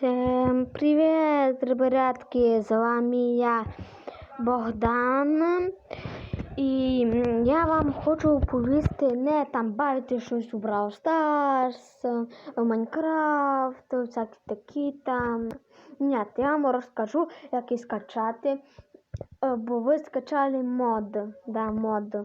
Всем привет, ребятки! З вами я Богдан. І я вам хочу оповісти, не там бавити щось у Brawl Stars, в Майнкрафт, всякі такі там. Ні, я вам розкажу, як і скачати. Е, Бо ви скачали мод. Да, мод.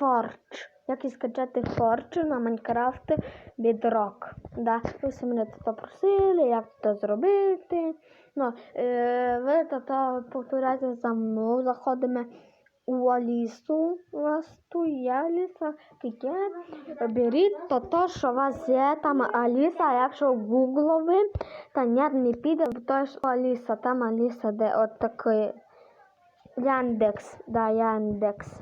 Forge. Як і скачати Forge на Майнкрафт Bedrock. Да. Ви мене тут просили, як це зробити. Ну, е, ви тут повторяйте за мною, заходимо у Алісу. У вас тут є Аліса, таке. Беріть то, то, що у вас є там Аліса, а якщо гуглови, то ні, не піде, то ж Аліса, там Аліса, де от такий Яндекс, да, Яндекс.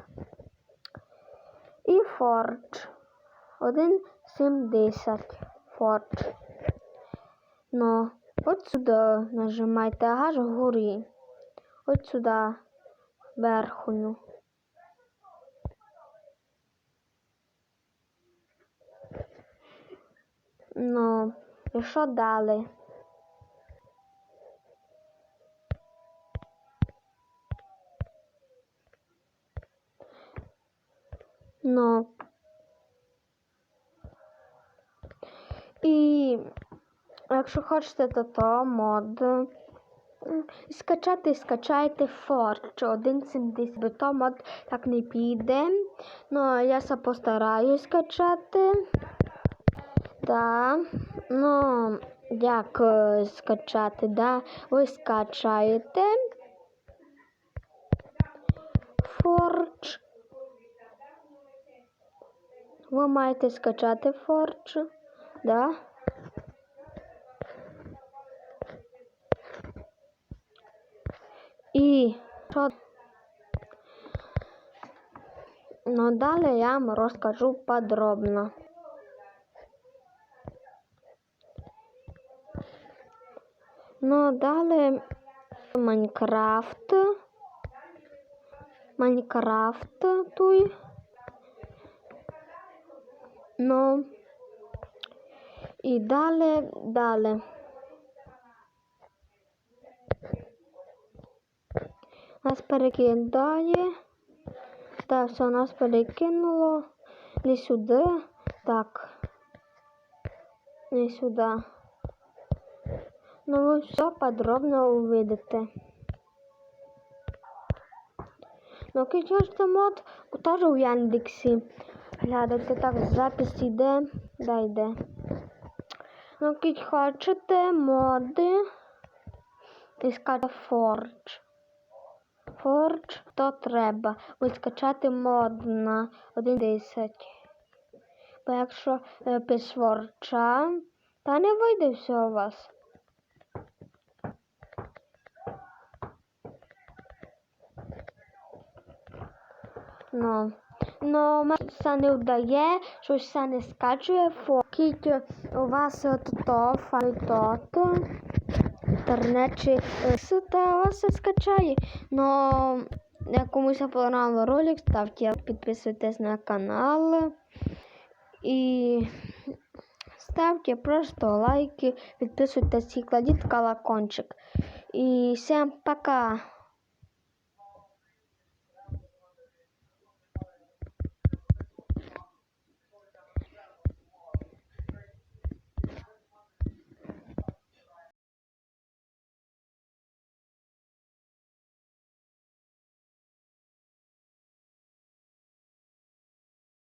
І Forge. 1,70 Forge. Ну, от сюди нажимайте, аж вгорі. От сюди, верхню. Ну, і що далі? Ну. І якщо хочете, то то мод. Скачати, скачайте Forge 1.70, бо то мод так не піде. Ну, я се постараюсь скачати. Да. Ну, як е, скачати, да? Ви скачаєте Forge. Ви маєте скачати Forge, да? І що? Ну, далі я вам розкажу подробно. Ну, далі Майнкрафт. Майнкрафт туй. Ну, і далі, далі. Нас перекидає. Так, все, нас перекинуло. Не сюди. Так. Не сюди. Ну, ви все подробно увидите. Ну, кичочка мод теж у Яндексі. Глядайте, так, запис іде. Да, йде. Ну, кіть хочете моди. Іскати Forge. Forge то треба. Ось скачати мод на 1.10. Бо якщо е, Forge, та не вийде все у вас. Ну, мені це не вдає, щось це не скачує фокіть у вас то, файтот, інтернет чи та вас все скачає. Ну, як комусь понравився ролик, ставте, підписуйтесь на канал і ставте просто лайки, підписуйтесь і кладіть колокольчик. І всім пока!